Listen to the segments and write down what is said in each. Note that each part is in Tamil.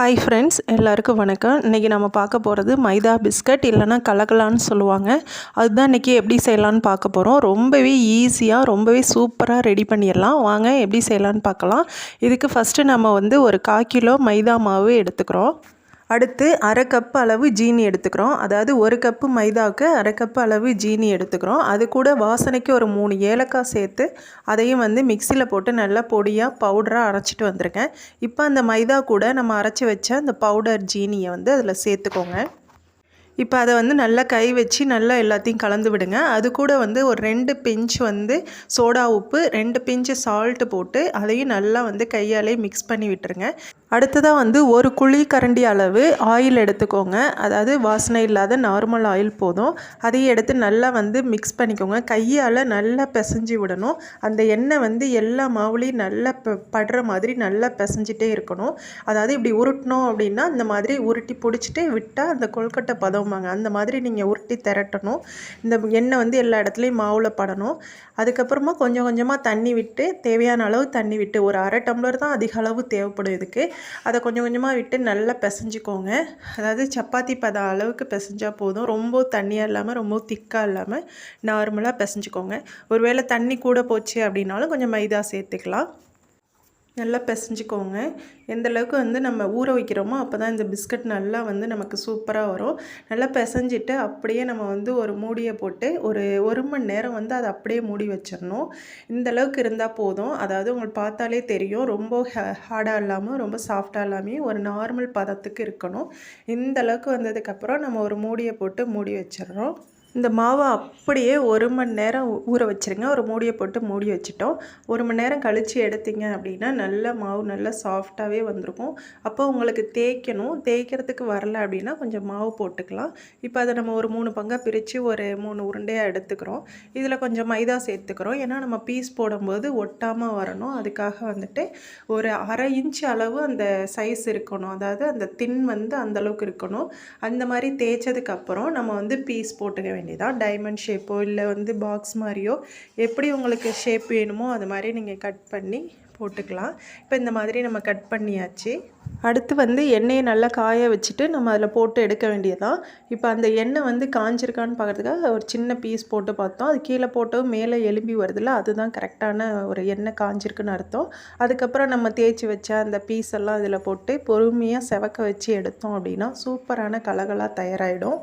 ஹாய் ஃப்ரெண்ட்ஸ் எல்லாருக்கும் வணக்கம். இன்றைக்கி நம்ம பார்க்க போகிறது மைதா பிஸ்கட் இல்லைனா கலகலான்னு சொல்லுவாங்க. அதுதான் இன்றைக்கி எப்படி செய்யலான்னு பார்க்க போகிறோம் ரொம்பவே ஈஸியாக ரொம்பவே சூப்பராக ரெடி பண்ணிடலாம். வாங்க எப்படி செய்யலான்னு பார்க்கலாம். இதுக்கு ஃபஸ்ட்டு நம்ம வந்து ஒரு கால் கிலோ மைதா மாவு எடுத்துக்கிறோம். அடுத்து அரை கப் அளவு ஜீனி எடுத்துக்கிறோம். அதாவது ஒரு கப்பு மைதாவுக்கு அரை கப்பு அளவு ஜீனி எடுத்துக்கிறோம். அது கூட வாசனைக்கு ஒரு மூணு ஏலக்காய் சேர்த்து அதையும் வந்து மிக்சியில் போட்டு நல்லா பொடியாக பவுடராக அரைச்சிட்டு வந்திருக்கேன். இப்போ அந்த மைதா கூட நம்ம அரைச்சி வச்ச அந்த பவுடர் ஜீனியை வந்து அதில் சேர்த்துக்கோங்க. இப்போ அதை வந்து நல்லா கை வச்சு நல்லா எல்லாத்தையும் கலந்து விடுங்க. அது கூட வந்து ஒரு ரெண்டு பிஞ்ச் வந்து சோடா உப்பு ரெண்டு பிஞ்சு சால்ட்டு போட்டு அதையும் நல்லா வந்து கையாலே மிக்ஸ் பண்ணி விட்டுருங்க. அடுத்ததாக வந்து ஒரு குழி கரண்டி அளவு ஆயில் எடுத்துக்கோங்க. அதாவது வாசனை இல்லாத நார்மல் ஆயில் போதும். அதையும் எடுத்து நல்லா வந்து மிக்ஸ் பண்ணிக்கோங்க. கையால் நல்லா பிசைஞ்சு விடணும். அந்த எண்ணெய் வந்து எல்லா மாவுலேயும் நல்லா படுற மாதிரி நல்லா பிசைஞ்சிட்டே இருக்கணும். அதாவது இப்படி உருட்டினோம் அப்படின்னா இந்த மாதிரி உருட்டி பிடிச்சிட்டு விட்டால் அந்த கொல்கட்டை பதம் ஆமாங்க அந்த மாதிரி நீங்கள் உருட்டி திரட்டணும். இந்த எண்ணெய் வந்து எல்லா இடத்துலையும் மாவில் படணும். அதுக்கப்புறமா கொஞ்சம் கொஞ்சமாக தண்ணி விட்டு தேவையான அளவு தண்ணி விட்டு ஒரு அரை டம்ளர் தான் அதிக அளவு தேவைப்படும் இதுக்கு. அதை கொஞ்சம் கொஞ்சமாக விட்டு நல்லா பிசைஞ்சிக்கோங்க. அதாவது சப்பாத்தி பத அளவுக்கு பிசைஞ்சால் போதும். ரொம்ப தண்ணியாக இல்லாமல் ரொம்ப திக்காக இல்லாமல் நார்மலாக பிசைஞ்சிக்கோங்க. ஒருவேளை தண்ணி கூட போச்சு அப்படின்னாலும் கொஞ்சம் மைதா சேர்த்துக்கலாம். நல்லா பிசைஞ்சிக்கோங்க. எந்தளவுக்கு வந்து நம்ம ஊற வைக்கிறோமோ அப்போ தான் இந்த பிஸ்கட் நல்லா வந்து நமக்கு சூப்பராக வரும். நல்லா பிசைஞ்சிட்டு அப்படியே நம்ம வந்து ஒரு மூடியை போட்டு ஒரு ஒரு மணி நேரம் வந்து அதை அப்படியே மூடி வச்சிடணும். இந்த அளவுக்கு இருந்தால் போதும். அதாவது உங்களுக்கு பார்த்தாலே தெரியும். ரொம்ப ஹார்டாக இல்லாமல் ரொம்ப சாஃப்டாக இல்லாமல் ஒரு நார்மல் பதத்துக்கு இருக்கணும். இந்த அளவுக்கு வந்ததுக்கப்புறம் நம்ம ஒரு மூடியை போட்டு மூடி வச்சிடுறோம். இந்த மாவை அப்படியே ஒரு மணி நேரம் ஊற வச்சுருங்க. ஒரு மூடியை போட்டு மூடி வச்சுட்டோம். ஒரு மணி நேரம் கழித்து எடுத்தீங்க அப்படின்னா நல்ல மாவு நல்லா சாஃப்டாகவே வந்திருக்கும். அப்போ உங்களுக்கு தேய்க்கணும். தேய்க்கிறதுக்கு வரல அப்படின்னா கொஞ்சம் மாவு போட்டுக்கலாம். இப்போ அதை நம்ம ஒரு மூணு பங்காக பிரித்து ஒரு மூணு உருண்டையாக எடுத்துக்கிறோம். இதில் கொஞ்சம் மைதா சேர்த்துக்கிறோம். ஏன்னா நம்ம பீஸ் போடும்போது ஒட்டாமல் வரணும். அதுக்காக வந்துட்டு ஒரு அரை இன்ச் அளவு அந்த சைஸ் இருக்கணும். அதாவது அந்த தின் வந்து அந்தளவுக்கு இருக்கணும். அந்த மாதிரி தேய்ச்சதுக்கப்புறம் நம்ம வந்து பீஸ் போட்டுக்க வேண்டியதான் டைமண்ட் ஷேப்போ இல்லை வந்து பாக்ஸ் மாதிரியோ எப்படி உங்களுக்கு ஷேப் வேணுமோ அது மாதிரி நீங்கள் கட் பண்ணி போட்டுக்கலாம். இப்போ இந்த மாதிரி நம்ம கட் பண்ணியாச்சு. அடுத்து வந்து எண்ணெயை நல்லா காய வச்சுட்டு நம்ம அதில் போட்டு எடுக்க வேண்டியதான் இப்போ அந்த எண்ணெய் வந்து காஞ்சிருக்கான்னு பார்க்குறதுக்காக ஒரு சின்ன பீஸ் போட்டு பார்த்தோம். அது கீழே போட்டு மேலே எலும்பி வருதுல்ல அதுதான் கரெக்டான ஒரு எண்ணெய் காஞ்சிருக்குன்னு அர்த்தம். அதுக்கப்புறம் நம்ம தேய்ச்சி வச்ச அந்த பீஸ் எல்லாம் இதில் போட்டு பொறுமையாக செவக்க வச்சு எடுத்தோம் அப்படின்னா சூப்பரான கலகலாக தயாராகிடும்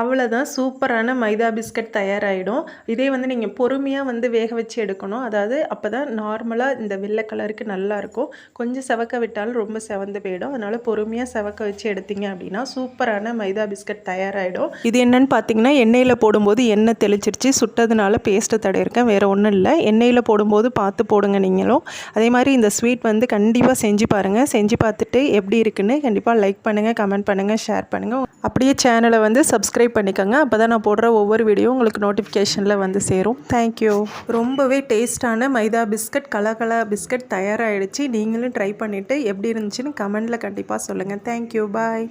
அவ்வளோதான் சூப்பரான மைதா பிஸ்கட் தயாராகிடும் இதே வந்து நீங்கள் பொறுமையாக வந்து வேக வச்சு எடுக்கணும். அதாவது அப்போ தான் நார்மலாக இந்த வெள்ளை கலருக்கு நல்லாயிருக்கும் கொஞ்சம் செவக்க விட்டாலும் ரொம்ப செவந்து போயிடும். அதனால் பொறுமையாக செவக்க வச்சு எடுத்தீங்க அப்படின்னா சூப்பரான மைதா பிஸ்கட் தயாராகிடும் இது என்னென்னு பார்த்தீங்கன்னா எண்ணெயில் போடும்போது எண்ணெய் தெளிச்சிருச்சு. சுட்டதுனால பேஸ்ட்டு தடையிருக்கேன் வேறு ஒன்றும் இல்லை. எண்ணெயில் போடும்போது பார்த்து போடுங்க நீங்களும். அதே மாதிரி இந்த ஸ்வீட் வந்து கண்டிப்பாக செஞ்சு பாருங்கள் செஞ்சு பார்த்துட்டு எப்படி இருக்குன்னு கண்டிப்பாக லைக் பண்ணுங்கள் கமெண்ட் பண்ணுங்கள் ஷேர் பண்ணுங்கள் அப்படியே சேனலை வந்து சப்ஸ்கிரைப் சப்ஸ்கிரைப் பண்ணிக்கோங்க. அப்போ தான் நான் போடுற ஒவ்வொரு வீடியோ உங்களுக்கு நோட்டிஃபிகேஷனில் வந்து சேரும். தேங்க்யூ ரொம்பவே டேஸ்ட்டான மைதா பிஸ்கட் கலகலா பிஸ்கட் தயாராகிடுச்சு நீங்களும் ட்ரை பண்ணிவிட்டு எப்படி இருந்துச்சுன்னு கமெண்டில் கண்டிப்பாக சொல்லுங்கள் தேங்க்யூ பாய்